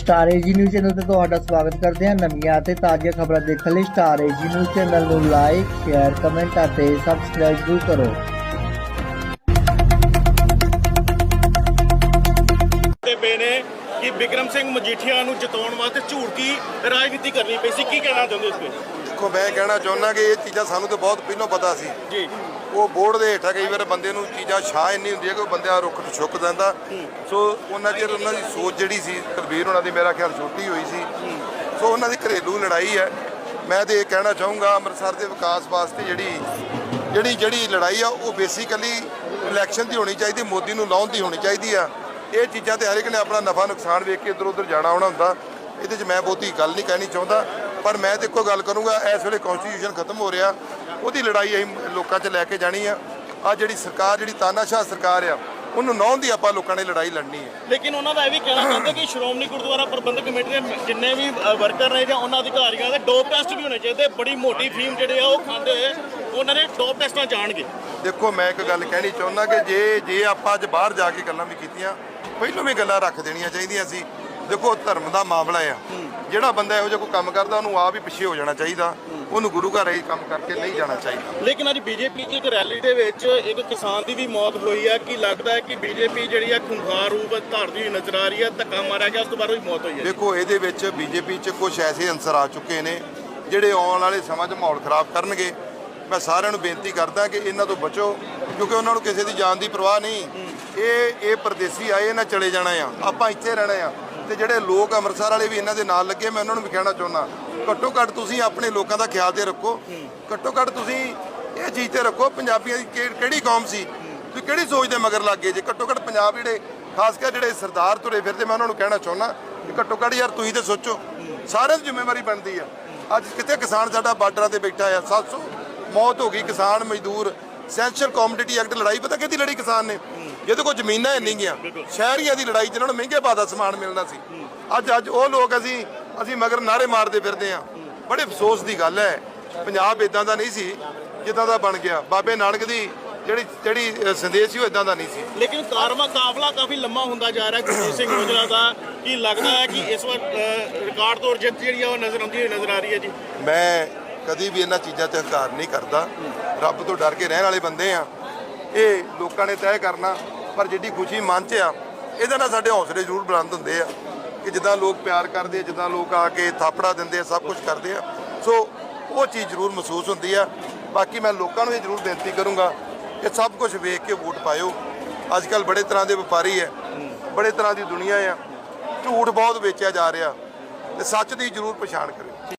Star AG news channel ਤੇ ਤੁਹਾਡਾ ਸਵਾਗਤ ਕਰਦੇ ਹਾਂ ਨਵੀਆਂ ਅਤੇ ਤਾਜ਼ੀਆਂ ਖਬਰਾਂ ਦੇਖਣ ਲਈ ਸਟਾਰ ਏਜੀ ਨਿਊਜ਼ ਚੈਨਲ ਨੂੰ ਲਾਈਕ ਸ਼ੇਅਰ ਕਮੈਂਟ ਅਤੇ ਸਬਸਕ੍ਰਾਈਬ ਜ਼ਰੂਰ ਕਰੋ। ਤੇ ਪਏ ਨੇ ਕਿ ਬਿਕਰਮ ਸਿੰਘ ਮਜੀਠੀਆ ਨੂੰ ਜਿਤਾਉਣ ਵਾਸਤੇ ਝੂਠੀ ਰਾਜਨੀਤੀ ਕਰਨੀ ਪਈ ਸੀ? ਕੀ ਕਹਿਣਾ ਚਾਹੁੰਦੇ ਇਸ ਤੇ? ਦੇਖੋ ਮੈਂ ਕਹਿਣਾ ਚਾਹੁੰਦਾ ਕਿ ਇਹ ਚੀਜ਼ਾਂ ਸਾਨੂੰ ਤਾਂ ਬਹੁਤ ਪਹਿਲਾਂ ਪਤਾ ਸੀ। ਜੀ। ਉਹ ਬੋਰਡ ਦੇ ਹੇਠਾਂ ਕਈ ਵਾਰ ਬੰਦੇ ਨੂੰ ਚੀਜ਼ਾਂ ਛਾਂ ਇੰਨੀ ਹੁੰਦੀ ਹੈ ਕਿ ਉਹ ਬੰਦਾ ਰੁੱਖ ਤੋਂ ਛੁੱਕ ਜਾਂਦਾ। ਸੋ ਉਹਨਾਂ ਚਿਰ ਉਹਨਾਂ ਦੀ ਸੋਚ ਜਿਹੜੀ ਸੀ ਤਕਬੀਰ ਉਹਨਾਂ ਦੀ ਮੇਰਾ ਖਿਆਲ ਛੋਟੀ ਹੋਈ ਸੀ। ਸੋ ਉਹਨਾਂ ਦੀ ਘਰੇਲੂ ਲੜਾਈ ਹੈ। ਮੈਂ ਤੇ ਇਹ ਕਹਿਣਾ ਚਾਹੂੰਗਾ ਅੰਮ੍ਰਿਤਸਰ ਦੇ ਵਿਕਾਸ ਵਾਸਤੇ ਜਿਹੜੀ ਜਿਹੜੀ ਜਿਹੜੀ ਲੜਾਈ ਆ ਉਹ ਬੇਸਿਕਲੀ ਇਲੈਕਸ਼ਨ ਦੀ ਹੋਣੀ ਚਾਹੀਦੀ ਮੋਦੀ ਨੂੰ ਲਾਉਣ ਦੀ ਹੋਣੀ ਚਾਹੀਦੀ ਆ। ਇਹ ਚੀਜ਼ਾਂ ਤੇ ਹਰ ਇੱਕ ਨੇ ਆਪਣਾ ਨਫਾ ਨੁਕਸਾਨ ਵੇਖ ਕੇ ਇੱਧਰ ਉੱਧਰ ਜਾਣਾ ਆਉਣਾ ਹੁੰਦਾ। ਇਹਦੇ 'ਚ ਮੈਂ ਬਹੁਤੀ ਗੱਲ ਨਹੀਂ ਕਹਿਣੀ ਚਾਹੁੰਦਾ। ਪਰ ਮੈਂ ਤੇ ਇੱਕੋ ਗੱਲ ਕਰੂੰਗਾ ਇਸ ਵੇਲੇ ਕਨਸਟੀਟਿਊਸ਼ਨ ਖਤਮ ਹੋ ਰਿਹਾ ਉਹਦੀ ਲੜਾਈ ਅਸੀਂ ਲੋਕਾਂ 'ਚ ਲੈ ਕੇ ਜਾਣੀ ਆ। ਆ ਜਿਹੜੀ ਸਰਕਾਰ ਜਿਹੜੀ ਤਾਨਾਸ਼ਾਹ ਸਰਕਾਰ ਆ ਉਹਨੂੰ ਨੌਂ ਦੀ ਆਪਾਂ ਲੋਕਾਂ ਨੇ ਲੜਾਈ ਲੜਨੀ ਹੈ ਲੇਕਿਨ ਉਹਨਾਂ ਦਾ ਇਹ ਵੀ ਕਹਿਣਾ ਚਾਹੁੰਦੇ ਕਿ ਸ਼੍ਰੋਮਣੀ ਗੁਰਦੁਆਰਾ ਪ੍ਰਬੰਧਕ ਕਮੇਟੀ ਦੇ ਜਿੰਨੇ ਵੀ ਵਰਕਰ ਨੇ ਜਾਂ ਉਹਨਾਂ ਅਧਿਕਾਰੀਆਂ ਦੇ ਡੋਪ ਟੈਸਟ ਵੀ ਹੋਣੇ ਚਾਹੀਦੇ। ਬੜੀ ਮੋਟੀ ਫੀਮ ਜਿਹੜੇ ਆ ਉਹ ਖਾਂਦੇ ਉਹਨਾਂ ਦੇ ਡੋਪ ਟੈਸਟਾਂ ਜਾਣਗੇ। ਦੇਖੋ ਮੈਂ ਇੱਕ ਗੱਲ ਕਹਿਣੀ ਚਾਹੁੰਦਾ ਕਿ ਜੇ ਜੇ ਆਪਾਂ ਅੱਜ ਬਾਹਰ ਜਾ ਕੇ ਗੱਲਾਂ ਵੀ ਕੀਤੀਆਂ ਪਹਿਲੋਂ ਵੀ ਗੱਲਾਂ ਰੱਖ ਦੇਣੀਆਂ ਚਾਹੀਦੀਆਂ ਸੀ। ਦੇਖੋ ਧਰਮ ਦਾ ਮਾਮਲਾ ਆ। ਜਿਹੜਾ ਬੰਦਾ ਇਹੋ ਜਿਹਾ ਕੋਈ ਕੰਮ ਕਰਦਾ ਉਹਨੂੰ ਆਪ ਹੀ ਪਿੱਛੇ ਹੋ ਜਾਣਾ ਚਾਹੀਦਾ। ਉਹਨੂੰ ਗੁਰੂ ਘਰ ਹੀ ਕੰਮ ਕਰਕੇ ਨਹੀਂ ਜਾਣਾ ਚਾਹੀਦਾ। ਲੇਕਿਨ ਅੱਜ ਬੀਜੇਪੀ ਦੀ ਇੱਕ ਰੈਲੀ ਦੇ ਵਿੱਚ ਇੱਕ ਕਿਸਾਨ ਦੀ ਵੀ ਮੌਤ ਹੋਈ ਹੈ ਕਿ ਲੱਗਦਾ ਹੈ ਕਿ ਬੀਜੇਪੀ ਜਿਹੜੀ ਹੈ ਖੁੰਖਾਰ ਰੂਪ ਧਾਰਦੀ ਹੋਈ ਨਜ਼ਰ ਆ ਰਹੀ ਹੈ ਧੱਕਾ ਮਾਰਿਆ ਗਿਆ ਉਸ ਤੋਂ ਬਾਅਦ ਉਹਦੀ ਮੌਤ ਹੋਈ ਹੈ ਦੇਖੋ ਇਹਦੇ ਵਿੱਚ ਬੀਜੇਪੀ 'ਚ ਕੁਝ ਐਸੇ ਅੰਸਰ ਆ ਚੁੱਕੇ ਨੇ ਜਿਹੜੇ ਆਉਣ ਵਾਲੇ ਸਮਾਂ 'ਚ ਮਾਹੌਲ ਖਰਾਬ ਕਰਨਗੇ। ਮੈਂ ਸਾਰਿਆਂ ਨੂੰ ਬੇਨਤੀ ਕਰਦਾ ਕਿ ਇਹਨਾਂ ਤੋਂ ਬਚੋ ਕਿਉਂਕਿ ਉਹਨਾਂ ਨੂੰ ਕਿਸੇ ਦੀ ਜਾਨ ਦੀ ਪਰਵਾਹ ਨਹੀਂ। ਇਹ ਇਹ ਪਰਦੇਸੀ ਆਏ ਇਹਨਾਂ ਚਲੇ ਜਾਣਾ ਆ। ਆਪਾਂ ਇੱਥੇ ਰਹਿਣਾ ਆ। ਤੇ ਜਿਹੜੇ ਲੋਕ ਅੰਮ੍ਰਿਤਸਰ ਵਾਲੇ ਵੀ ਇਹਨਾਂ ਦੇ ਨਾਲ ਲੱਗੇ, ਮੈਂ ਉਹਨਾਂ ਨੂੰ ਵੀ ਕਹਿਣਾ ਚਾਹੁੰਦਾ, ਘੱਟੋ ਘੱਟ ਤੁਸੀਂ ਆਪਣੇ ਲੋਕਾਂ ਦਾ ਖਿਆਲ ਤੇ ਰੱਖੋ। ਘੱਟੋ ਘੱਟ ਤੁਸੀਂ ਇਹ ਚੀਜ਼ ਤੇ ਰੱਖੋ, ਪੰਜਾਬੀਆਂ ਦੀ ਕਿ- ਕਿਹੜੀ ਕੌਮ ਸੀ? ਤੁਸੀਂ ਕਿਹੜੀ ਸੋਚ ਦੇ ਮਗਰ ਲੱਗ ਗਏ? ਜੇ ਘੱਟੋ ਘੱਟ ਪੰਜਾਬ ਜਿਹੜੇ, ਖਾਸ ਕਰ ਜਿਹੜੇ ਸਰਦਾਰ ਤੁਰੇ ਫਿਰਦੇ, ਮੈਂ ਉਹਨਾਂ ਨੂੰ ਕਹਿਣਾ ਚਾਹੁੰਦਾ ਕਿ ਘੱਟੋ ਘੱਟ ਯਾਰ ਤੁਸੀਂ ਤੇ ਸੋਚੋ, ਸਾਰਿਆਂ ਦੀ ਜ਼ਿੰਮੇਵਾਰੀ ਬਣਦੀ ਆ। ਅੱਜ ਕਿਤੇ ਕਿਸਾਨ ਸਾਡਾ ਬਾਰਡਰਾਂ ਤੇ ਬੈਠਾ ਆ 700 ਮੌਤ ਹੋ ਗਈ ਕਿਸਾਨ ਮਜ਼ਦੂਰ, ਸੈਂਸ਼ਲ ਕਮੋਡਿਟੀ ਐਕਟ ਲੜਾਈ, ਪਤਾ ਕਿਹਦੀ ਲੜੀ ਕਿਸਾਨ ਨੇ? ਜਿਹਦੇ ਕੋਲ ਜ਼ਮੀਨਾਂ ਨਹੀਂ ਗਿਆ ਸ਼ਹਿਰੀਆਂ ਦੀ ਲੜਾਈ ਜਿਨ੍ਹਾਂ ਨੂੰ ਮਹਿੰਗੇ ਭਾਅ ਦਾ ਸਮਾਨ ਮਿਲਣਾ ਸੀ। ਅੱਜ ਅੱਜ ਉਹ ਲੋਕ ਅਸੀਂ ਅਸੀਂ ਮਗਰ ਨਾਰੇ ਮਾਰਦੇ ਫਿਰਦੇ ਆ ਬੜੇ ਅਫਸੋਸ ਦੀ ਗੱਲ ਹੈ। ਪੰਜਾਬ ਇਦਾਂ ਦਾ ਨਹੀਂ ਸੀ ਜਿੱਦਾਂ ਦਾ ਬਣ ਗਿਆ। ਬਾਬੇ ਨਾਨਕ ਦੀ ਜਿਹੜੀ ਜਿਹੜੀ ਸੰਦੇਸ਼ ਸੀ ਉਹ ਇਦਾਂ ਦਾ ਨਹੀਂ ਸੀ। ਲੇਕਿਨ ਕਾਰਵਾ ਕਾਫਲਾ ਕਾਫੀ ਲੰਮਾ ਹੁੰਦਾ ਜਾ ਰਿਹਾ ਗੁਰਜੀਤ ਸਿੰਘ ਔਜਲਾ ਦਾ ਕੀ ਲੱਗਦਾ ਹੈ ਕਿ ਇਸ ਵਾਰ ਰਿਕਾਰਡ ਤੋੜ ਜਿੱਤ ਜਿਹੜੀ ਆ ਉਹ ਨਜ਼ਰ ਆਉਂਦੀ ਹੋਈ ਨਜ਼ਰ ਆ ਰਹੀ ਹੈ ਜੀ? ਮੈਂ ਕਦੀ ਵੀ ਇਹਨਾਂ ਚੀਜ਼ਾਂ ਤੇ ਹੰਕਾਰ ਨਹੀਂ ਕਰਦਾ। ਰੱਬ ਤੋਂ ਡਰ ਕੇ ਰਹਿਣ ਵਾਲੇ ਬੰਦੇ ਆ ਇਹ ਲੋਕਾਂ ਨੇ ਤੈਅ ਕਰਨਾ। ਪਰ ਜਿੱਡੀ ਖੁਸ਼ੀ ਮਨ 'ਚ ਆ, ਇਹਦੇ ਨਾਲ ਸਾਡੇ ਹੌਸਲੇ ਜ਼ਰੂਰ ਬੁਲੰਦ ਹੁੰਦੇ ਆ ਕਿ ਜਿੱਦਾਂ ਲੋਕ ਪਿਆਰ ਕਰਦੇ ਆ, ਜਿੱਦਾਂ ਲੋਕ ਆ ਕੇ ਥਾਪੜਾ ਦਿੰਦੇ ਆ, ਸਭ ਕੁਝ ਕਰਦੇ ਆ। ਸੋ ਉਹ ਚੀਜ਼ ਜ਼ਰੂਰ ਮਹਿਸੂਸ ਹੁੰਦੀ ਆ। ਬਾਕੀ ਮੈਂ ਲੋਕਾਂ ਨੂੰ ਇਹ ਜ਼ਰੂਰ ਬੇਨਤੀ ਕਰੂੰਗਾ ਕਿ ਸਭ ਕੁਝ ਵੇਖ ਕੇ ਵੋਟ ਪਾਇਓ। ਅੱਜ ਕੱਲ ਬੜੇ ਤਰ੍ਹਾਂ ਦੇ ਵਪਾਰੀ ਆ ਬੜੇ ਤਰ੍ਹਾਂ ਦੀ ਦੁਨੀਆ ਆ। ਝੂਠ ਬਹੁਤ ਵੇਚਿਆ ਜਾ ਰਿਹਾ ਤੇ ਸੱਚ ਦੀ ਜ਼ਰੂਰ ਪਛਾਣ ਕਰਿਓ।